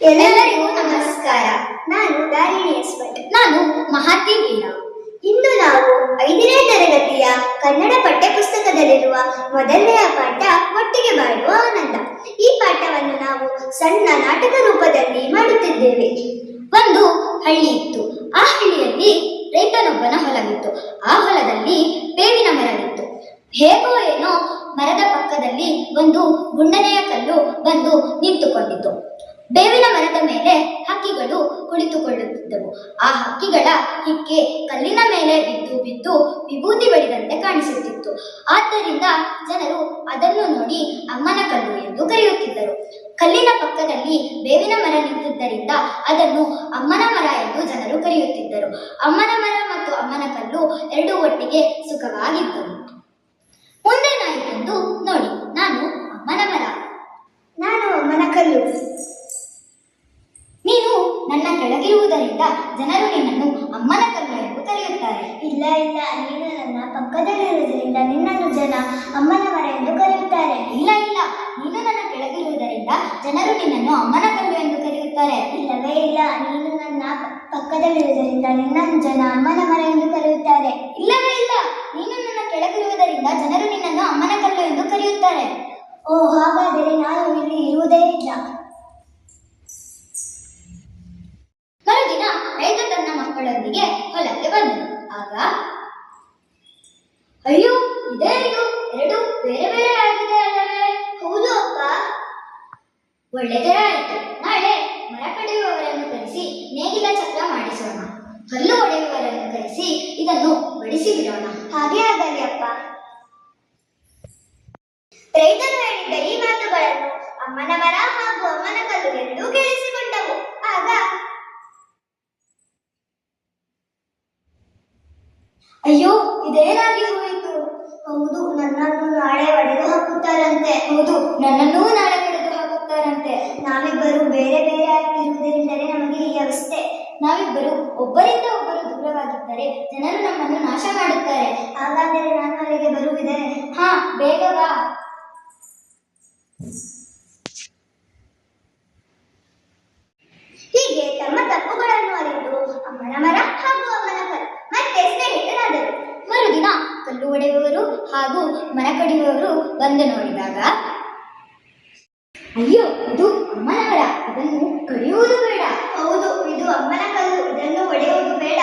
ಎಲ್ಲರಿಗೂ ನಮಸ್ಕಾರ. ನಾನು ದಾರಿಣಿ ಎಸ್ ಭಟ್ ನಾನು ಮಹಾತಿ ವೀಣಾ. ಇಂದು ನಾವು ಐದನೇ ತರಗತಿಯ ಕನ್ನಡ ಪಠ್ಯಪುಸ್ತಕದಲ್ಲಿರುವ ಮೊದಲನೆಯ ಪಾಠ ಒಟ್ಟಿಗೆ ಬಾಳುವ ಆನಂದ. ಈ ಪಾಠವನ್ನು ನಾವು ಸಣ್ಣ ನಾಟಕ ರೂಪದಲ್ಲಿ ಮಾಡುತ್ತಿದ್ದೇವೆ. ಒಂದು ಹಳ್ಳಿ ಇತ್ತು. ಆ ಹಳ್ಳಿಯಲ್ಲಿ ರೈತನೊಬ್ಬನ ಹೊಲವಿತ್ತು. ಆ ಹೊಲದಲ್ಲಿ ಬೇವಿನ ಮರವಿತ್ತು. ಹೇಗೋ ಏನೋ ಮರದ ಪಕ್ಕದಲ್ಲಿ ಒಂದು ಗುಂಡನೆಯ ಕಲ್ಲು ಬಂದು ನಿಂತುಕೊಂಡಿತು ಬೇವಿನ ಮರದ ಮೇಲೆ ಹಕ್ಕಿಗಳು ಕುಳಿತುಕೊಳ್ಳುತ್ತಿದ್ದವು. ಆ ಹಕ್ಕಿಗಳ ಹಿಕ್ಕೆ ಕಲ್ಲಿನ ಮೇಲೆ ಬಿದ್ದು ಬಿದ್ದು ವಿಭೂತಿ ಬಡಿದಂತೆ ಕಾಣಿಸುತ್ತಿತ್ತು. ಆದ್ದರಿಂದ ಜನರು ಅದನ್ನು ನೋಡಿ ಅಮ್ಮನ ಕಲ್ಲು ಎಂದು ಕರೆಯುತ್ತಿದ್ದರು. ಕಲ್ಲಿನ ಪಕ್ಕದಲ್ಲಿ ಬೇವಿನ ಮರ ನಿಂತಿದ್ದರಿಂದ ಅದನ್ನು ಅಮ್ಮನ ಮರ ಎಂದು ಜನರು ಕರೆಯುತ್ತಿದ್ದರು. ಅಮ್ಮನ ಮರ ಮತ್ತು ಅಮ್ಮನ ಕಲ್ಲು ಎರಡೂ ಒಟ್ಟಿಗೆ ಸುಖವಾಗಿದ್ದವು. ಮುಂದೇನಾಯಿತೆಂದು ಕೆಳಗಿರುವುದರಿಂದ ಜನರು ನಿನ್ನನ್ನು ಅಮ್ಮನ ಕಲ್ಲು ಎಂದು ಕರೆಯುತ್ತಾರೆ. ಇಲ್ಲ ಇಲ್ಲ, ನೀನು ನನ್ನ ಪಕ್ಕದಲ್ಲಿರುವುದರಿಂದ ನಿನ್ನನ್ನು ಜನ ಅಮ್ಮನ ಮರ ಎಂದು ಕರೆಯುತ್ತಾರೆ. ಇಲ್ಲ ಇಲ್ಲ, ನೀನು ನನ್ನ ಕೆಳಗಿರುವುದರಿಂದ ಜನರು ನಿನ್ನನ್ನು ಅಮ್ಮನ ಕಲ್ಲು ಎಂದು ಕರೆಯುತ್ತಾರೆ. ಇಲ್ಲವೇ, ಇಲ್ಲ, ನೀನು ನನ್ನ ಪಕ್ಕದಲ್ಲಿರುವುದರಿಂದ ನಿನ್ನನ್ನು ಜನ ಅಮ್ಮನ ಮರ ಎಂದು ಕರೆಯುತ್ತಾರೆ. ಇಲ್ಲವೇ, ಇಲ್ಲ, ನೀನು ನನ್ನ ಕೆಳಗಿರುವುದರಿಂದ ಜನರು ನಿನ್ನನ್ನು ಅಮ್ಮನ ಕಲ್ಲು ಎಂದು ಕರೆಯುತ್ತಾರೆ. ಓ ಹಾಗಾದರೆ ನಾನು ಇಲ್ಲಿ ಇರುವುದೇ ಇಲ್ಲ. ಒಳ್ಳೆದೇ ಆಯಿತು ನಾಳೆ ಮರ ಕಡಿಯುವವರನ್ನು ಕರೆಸಿ ನೇಗಿಲ ಚಕ್ರ ಮಾಡಿಸೋಣ. ಕಲ್ಲು ಒಡೆಯುವವರನ್ನು ಕರೆಸಿ ಇದನ್ನು ಬಡಿಸಿ ಬಿಡೋಣ. ಹಾಗೆ ಆಗಲಿ ಅಪ್ಪ. ರೈತರು ಹೇಳಿದ್ದ ಈ ಮಾತುಗಳನ್ನು ಅಮ್ಮನ ಮರ ಹಾಗೂ ಅಮ್ಮನ ಕಲ್ಲು ಎರಡೂ ಕೇಳಿಸಿಕೊಂಡವು. ಆಗ ಅಯ್ಯೋ ಇದೇನಾಗಿ ಹೋಯಿತು. ಹೌದು, ನನ್ನನ್ನು ನಾಳೆ ಒಡೆದು ಹಾಕುತ್ತಾರಂತೆ. ಹೌದು, ನನ್ನನ್ನೂ ನಾಳೆ ಕಡಿದು ಹಾಕುತ್ತಾರಂತೆ ನಾವಿಬ್ಬರು ಬೇರೆ ಬೇರೆ ಆಗಿರುವುದರಿಂದಲೇ ನಮಗೆ ಈ ಅವಸ್ಥೆ ನಾವಿಬ್ಬರು ಒಬ್ಬರಿಂದ ಒಬ್ಬರು ದೂರವಾಗಿದ್ದರೆ ಜನರು ನಮ್ಮನ್ನು ನಾಶ ಮಾಡುತ್ತಾರೆ. ಹಾಗಾದರೆ ನಾನು ಅಲ್ಲಿಗೆ ಬರುವುದೇ? ಹಾ, ಬೇಗ ಬಾ. ಹೀಗೆ ತಮ್ಮ ತಪ್ಪುಗಳನ್ನು ಅರಿತು ಅಮ್ಮನ ಮರ ಹಾಗೂ ಅಮ್ಮನ ಕರ, ಮತ್ತೆ ಸ್ನೇಹಿತರಾದರು. ಮರುದಿನ ಕಲ್ಲು ಒಡೆಯುವವರು ಹಾಗೂ ಮರ ಕಡಿಯುವವರು ಬಂದು ನೋಡಿದಾಗ ಅಯ್ಯೋ ಇದು ಅಮ್ಮನ ಮರ ಇದನ್ನು ಕಡಿಯುವುದು ಬೇಡ. ಹೌದು ಇದು ಅಮ್ಮನ ಕಲ್ಲು. ಇದನ್ನು ಒಡೆಯುವುದು ಬೇಡ.